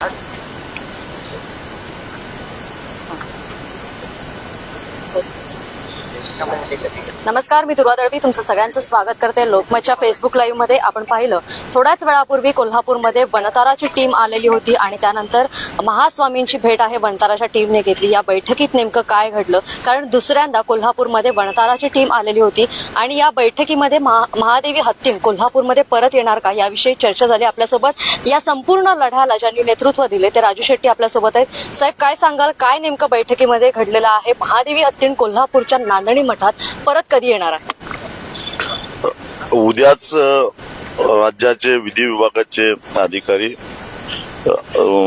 That's नमस्कार मी दुर्वा दळवी. तुमचं सगळ्यांचं स्वागत करते लोकमतच्या फेसबुक लाईव्हमध्ये. आपण पाहिलं थोड्याच वेळापूर्वी कोल्हापूरमध्ये वनताराची टीम आलेली होती आणि त्यानंतर महास्वामींची भेट आहे वनताराच्या टीमने घेतली. या बैठकीत नेमकं काय घडलं? कारण दुसऱ्यांदा कोल्हापूरमध्ये वनताराची टीम आलेली होती आणि या बैठकीमध्ये महा- महादेवी हत्तीम कोल्हापूरमध्ये परत येणार का? याविषयी चर्चा झाली आपल्यासोबत. या संपूर्ण लढ्याला ज्यांनी नेतृत्व दिले ते राजू शेट्टी आपल्यासोबत आहेत. साहेब काय सांगाल? काय नेमकं बैठकीमध्ये घडलेलं आहे? महादेवी हत्तीण कोल्हापूरच्या नांदणी मठात परत कधी येणार आहे? उद्याच राज्याचे विधी विभागाचे अधिकारी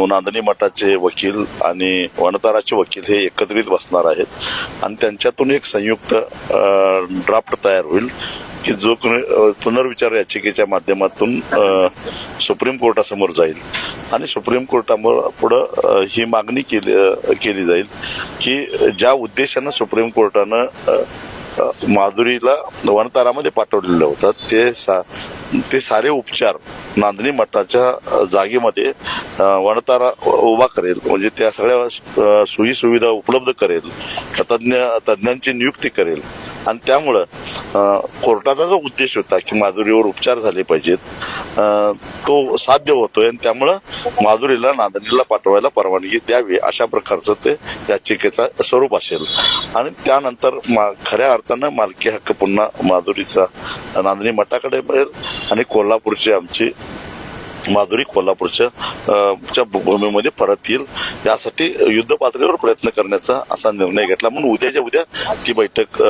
नांदणी मठाचे वकील आणि वनताराचे वकील हे एकत्रित बसणार आहेत. आणि त्यांच्यातून एक संयुक्त ड्राफ्ट तयार होईल. की जो कोणी पुनर्विचार याचिकेच्या माध्यमातून सुप्रीम कोर्टासमोर जाईल. आणि सुप्रीम कोर्टामुळे पुढं ही मागणी केली केली जाईल की ज्या उद्देशानं सुप्रीम कोर्टानं माधुरीला वनतारामध्ये पाठवलेलं होतं ते सा ते सारे उपचार नांदणी मठाच्या जागेमध्ये वनतारा उभा करेल. म्हणजे त्या सगळ्या सोयी सुविधा उपलब्ध करेल. तज्ज्ञ तज्ज्ञांची नियुक्ती करेल. आणि त्यामुळं कोर्टाचा जो उद्देश होता की माधुरीवर उपचार झाले पाहिजेत तो साध्य होतोय आणि त्यामुळं माधुरीला नांदणीला पाठवायला परवानगी द्यावी अशा प्रकारचं ते याचिकेचा स्वरूप असेल. आणि त्यानंतर मा- खऱ्या अर्थानं मालकी हक्क पुन्हा माधुरीचा नांदणी मठाकडे मिळेल आणि कोल्हापूरची आमची माधुरी कोल्हापूरच्या च्या भूमीमध्ये परत येईल. यासाठी युद्ध पातळीवर प्रयत्न करण्याचा असा निर्णय घेतला. म्हणून उद्याच्या उद्या ती बैठक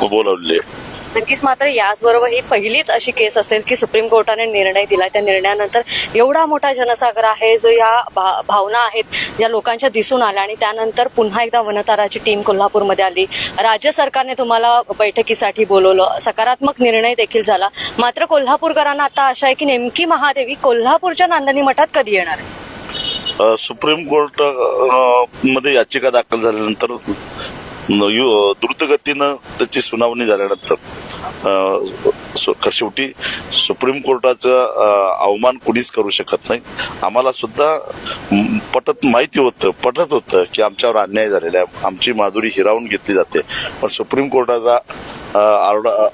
बोलावली आहे. नक्कीच मात्र याचबरोबर ही पहिलीच अशी केस असेल की सुप्रीम कोर्टाने निर्णय दिला. त्या निर्णयानंतर एवढा मोठा जनसागर आहे जो या भा- भावना आहेत ज्या लोकांच्या दिसून आल्या आणि त्यानंतर पुन्हा एकदा वनताराची टीम कोल्हापूरमध्ये आली. राज्य सरकारने तुम्हाला बैठकीसाठी बोलवलं. सकारात्मक निर्णय देखील झाला. मात्र कोल्हापूरकरांना आता आशा आहे की नेमकी महादेवी कोल्हापूरच्या नांदणी मठात कधी येणार आहे? सुप्रीम कोर्टमध्ये याचिका दाखल झाल्यानंतर यु- द्रुतगतीनं त्याची सुनावणी झाल्यानंतर. शेवटी सुप्रीम कोर्टाचा अवमान कुणीच करू शकत नाही. आम्हाला सुद्धा पटत माहिती होतं पटत होतं की आमच्यावर अन्याय झालेला आहे. आमची माधुरी हिरावून घेतली जाते. पण सुप्रीम कोर्टाचा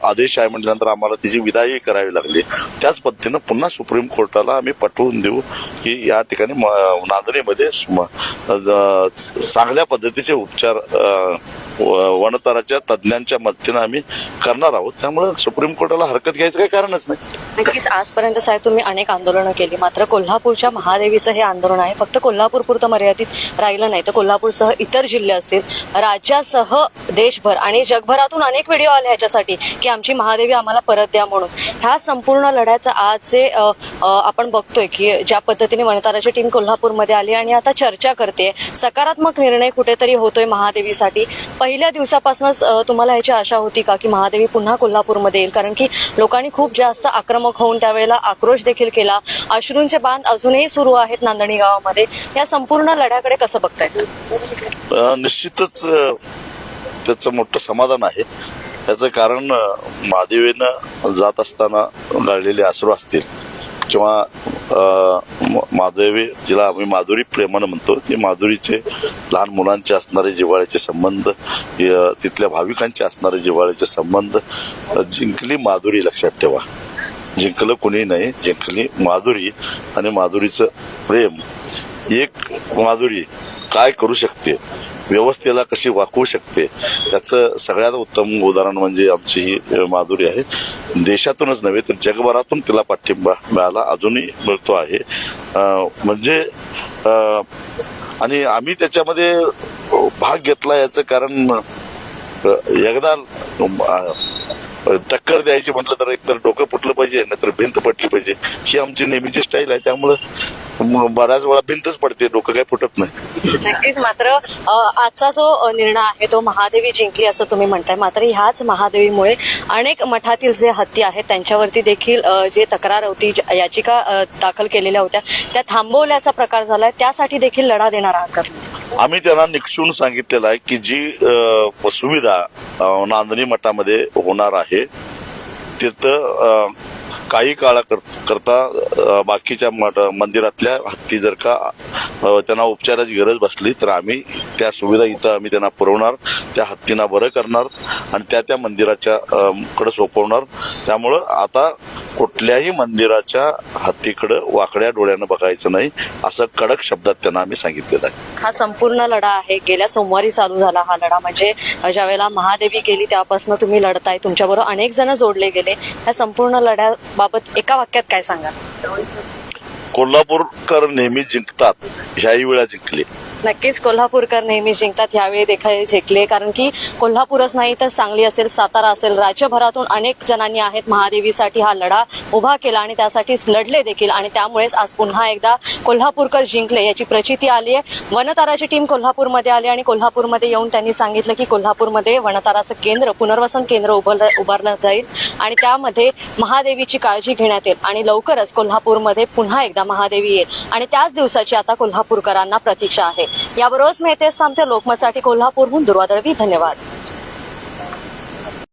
आदेश आहे म्हटल्यानंतर आम्हाला तिची विदाई करावी लागली. त्याच पद्धतीनं पुन्हा सुप्रीम कोर्टाला आम्ही पटवून देऊ की या ठिकाणी म- नांदणीमध्ये स्म- चांगल्या पद्धतीचे उपचार वनतराच्या तज्ज्ञांच्या मदतीनं आम्ही करणार आहोत. त्यामुळे सुप्रीम कोर्टाला हरकत घ्यायचं काही कारणच नाही. नक्कीच आजपर्यंत साहेब तुम्ही अनेक आंदोलनं केली. मात्र कोल्हापूरच्या महादेवीचं हे आंदोलन आहे. फक्त कोल्हापूर पुरतं मर्यादित राहिलं नाही. तर कोल्हापूरसह इतर जिल्हे असतील राज्यासह देशभर आणि जगभरातून अनेक व्हिडिओ आले ह्याच्यासाठी की आमची महादेवी आम्हाला परत द्या म्हणून. ह्या संपूर्ण लढ्याचं आज जे आपण बघतोय की ज्या पद्धतीने वनताराची टीम कोल्हापूरमध्ये आली आणि आता चर्चा करते सकारात्मक निर्णय कुठेतरी होतोय महादेवीसाठी. पहिल्या दिवसापासूनच तुम्हाला ह्याची आशा होती का की महादेवी पुन्हा कोल्हापूरमध्ये येईल? कारण की लोकांनी खूप जास्त आक्रमक होऊन त्यावेळेला आक्रोश देखील केला. अश्रूंचे बांध अजूनही सुरू आहेत नांदणी गावामध्ये. या संपूर्ण लढ्याकडे कसं बघताय? निश्चितच त्याचं मोठं समाधान आहे. त्याचं कारण महादेवीनं जात असताना गाळलेले अश्रू असतील किंवा म- महादेवी जिला आम्ही माधुरी प्रेमानं म्हणतो ते माधुरीचे लहान मुलांचे असणारे जिव्हाळ्याचे संबंध तिथल्या भाविकांचे असणारे जिव्हाळ्याचे संबंध जिंकली माधुरी लक्षात ठेवा. जिंकलं कोणी नाही जिंकली माधुरी आणि माधुरीचं प्रेम. एक माधुरी काय करू शकते? व्यवस्थेला कशी वाकवू शकते? याचं सगळ्यात उत्तम उदाहरण म्हणजे आमची ही माधुरी आहे. देशातूनच नव्हे तर जगभरातून तिला पाठिंबा मिळाला अजूनही मिळतो आहे. म्हणजे आणि आम्ही त्याच्यामध्ये भाग घेतला याचं कारण एकदा टक्कर द्यायची म्हटलं तर एकतर डोकं पाहिजे नाहीतर भिंत पडली पाहिजे. ही आमची नेहमीची स्टाईल आहे त्यामुळं बऱ्याच वेळा भिंतच पडते डोकं काही फुटत नाही. नक्कीच मात्र आजचा जो निर्णय आहे तो महादेवी जिंकली असं तुम्ही म्हणताय. मात्र ह्याच महादेवीमुळे अनेक मठातील जे हत्ती आहेत त्यांच्यावरती देखील जे तक्रार होती याचिका दाखल केलेल्या होत्या त्या थांबवल्याचा प्रकार झालाय. त्यासाठी देखील लढा देणार आहात का? आम्ही त्यांना निक्षून सांगितलेलं आहे की जी सुविधा नांदणी मठामध्ये होणार आहे तिथं काही काळा करता बाकीच्या मठ- मंदिरातल्या हत्ती जर का त्यांना उपचाराची गरज बसली तर आम्ही त्या सुविधा इथं आम्ही त्यांना पुरवणार त्या हत्तींना बरं करणार आणि त्या त्या मंदिराच्या कडे सोपवणार. त्यामुळं आता कुठल्याही मंदिराच्या हत्तीकडं वाकड्या डोळ्यानं बघायचं नाही असं कडक शब्दात त्यांना आम्ही सांगितलेलं आहे. हा संपूर्ण लढा आहे. गेल्या सोमवारी चालू झाला हा लढा. म्हणजे ज्यावेळेला महादेवी गेली त्यापासून तुम्ही लढताय. तुमच्याबरोबर अनेक जण जोडले गेले. ह्या संपूर्ण लढ्याबाबत एका वाक्यात काय सांगा कोल्हापूरकर नेहमी जिंकतात. ह्याही वेळा जिंकले. नक्कीच कोल्हापूरकर नेहमी जिंकतात यावेळी देखील जिंकले. कारण की कोल्हापूरच नाही तर सांगली असेल सातारा असेल राज्यभरातून अनेक जणांनी आहेत महादेवीसाठी हा लढा उभा केला आणि त्यासाठीच लढले देखील. आणि त्यामुळेच आज पुन्हा एकदा कोल्हापूरकर जिंकले याची प्रचिती आली आहे. वनताराची टीम कोल्हापूरमध्ये आली आणि कोल्हापूरमध्ये येऊन त्यांनी सांगितलं की कोल्हापूरमध्ये वनताराचं केंद्र पुनर्वसन केंद्र उभारलं उभारलं जाईल आणि त्यामध्ये महादेवीची काळजी घेण्यात येईल आणि लवकरच कोल्हापूरमध्ये पुन्हा एकदा महादेवी येईल. आणि त्याच दिवसाची आता कोल्हापूरकरांना प्रतीक्षा आहे. याबरोबरच मी येतेच थांबते लोकमतसाठी कोल्हापूरहून दुर्वादळवी धन्यवाद.